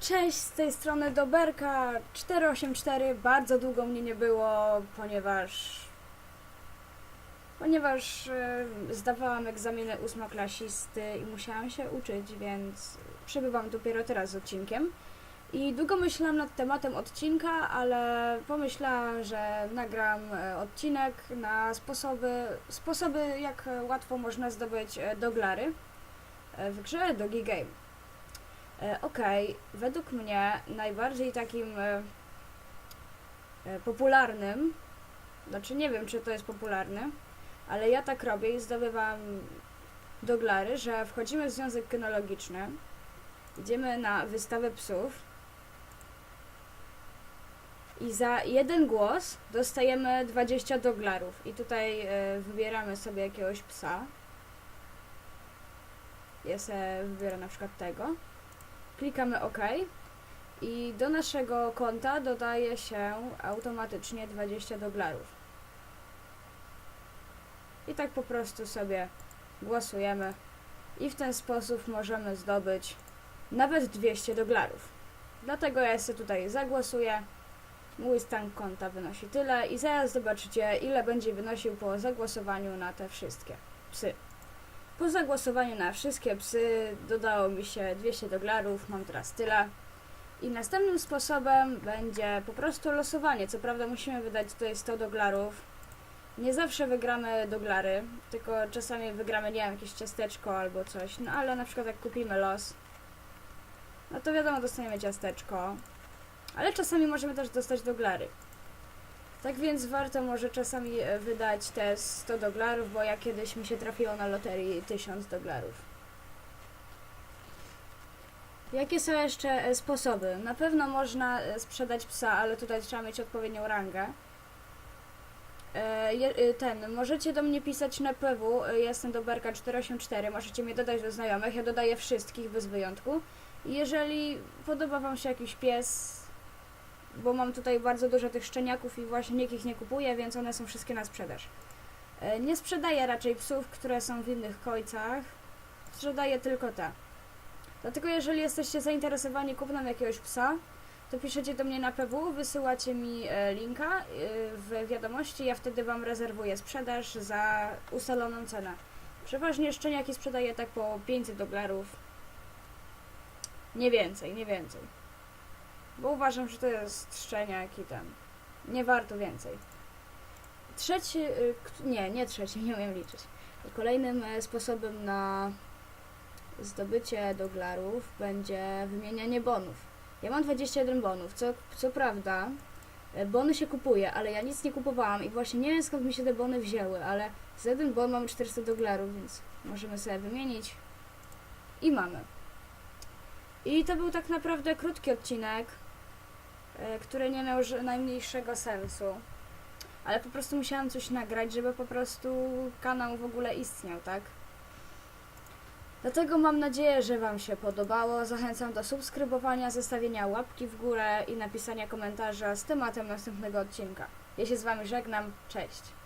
Cześć, z tej strony Doberka 484. Bardzo długo mnie nie było, ponieważ ponieważ e, zdawałam egzaminy ósmoklasisty i musiałam się uczyć, więc przybywam dopiero teraz z odcinkiem. I długo myślałam nad tematem odcinka, ale pomyślałam, że nagram e, odcinek na sposoby, sposoby jak łatwo można zdobyć e, doglary w grze Dogi Game. E, Okej, według mnie najbardziej takim e, e, popularnym, znaczy nie wiem czy to jest popularne, ale ja tak robię i zdobywam doglary, że wchodzimy w związek kynologiczny, idziemy na wystawę psów i za jeden głos dostajemy 20 doglarów i tutaj wybieramy sobie jakiegoś psa. Ja sobie wybiorę na przykład tego klikamy OK i do naszego konta dodaje się automatycznie 20 doglarów. I tak po prostu sobie głosujemy i w ten sposób możemy zdobyć nawet 200 doglarów. Dlatego ja sobie tutaj zagłosuję. Mój stan konta wynosi tyle i zaraz zobaczycie ile będzie wynosił po zagłosowaniu na te wszystkie psy. Po zagłosowaniu na wszystkie psy dodało mi się 200 doglarów, mam teraz tyle. I następnym sposobem będzie po prostu losowanie. Co prawda musimy wydać tutaj 100 doglarów. Nie zawsze wygramy doglary, tylko czasami wygramy, nie wiem, jakieś ciasteczko albo coś. No ale na przykład jak kupimy los, no to wiadomo, dostaniemy ciasteczko. Ale czasami możemy też dostać doglary. Tak więc warto może czasami e, wydać te 100 doglarów, bo ja kiedyś mi się trafiło na loterii 1000 doglarów. Jakie są jeszcze e, sposoby? Na pewno można e, sprzedać psa, ale tutaj trzeba mieć odpowiednią rangę. Ten, możecie do mnie pisać na PW, jestem do Berka 484, możecie mnie dodać do znajomych, ja dodaję wszystkich bez wyjątku. Jeżeli podoba Wam się jakiś pies, bo mam tutaj bardzo dużo tych szczeniaków i właśnie nikt ich nie kupuje, więc one są wszystkie na sprzedaż. E, Nie sprzedaję raczej psów, które są w innych kojcach. Sprzedaję tylko te. Dlatego jeżeli jesteście zainteresowani kupnem jakiegoś psa, to piszecie do mnie na PW, wysyłacie mi e, linka e, w wiadomości, ja wtedy Wam rezerwuję sprzedaż za ustaloną cenę. Przeważnie szczeniaki sprzedaję tak po 500 dolarów. Nie więcej, nie więcej. Bo uważam, że to jest szczeniak i ten. Nie warto więcej. Trzeci, y, nie, nie trzeci, nie umiem liczyć. Kolejnym e, sposobem na zdobycie doglarów będzie wymienianie bonów. Ja mam 21 bonów, co, co prawda e, bony się kupuje, ale ja nic nie kupowałam i właśnie nie wiem skąd mi się te bony wzięły, ale za jeden bon mamy 400 doglarów, więc możemy sobie wymienić i mamy. I to był tak naprawdę krótki odcinek, e, który nie miał najmniejszego sensu. Ale po prostu musiałam coś nagrać, żeby po prostu kanał w ogóle istniał, tak? Dlatego mam nadzieję, że Wam się podobało. Zachęcam do subskrybowania, zostawienia łapki w górę i napisania komentarza z tematem następnego odcinka. Ja się z Wami żegnam. Cześć!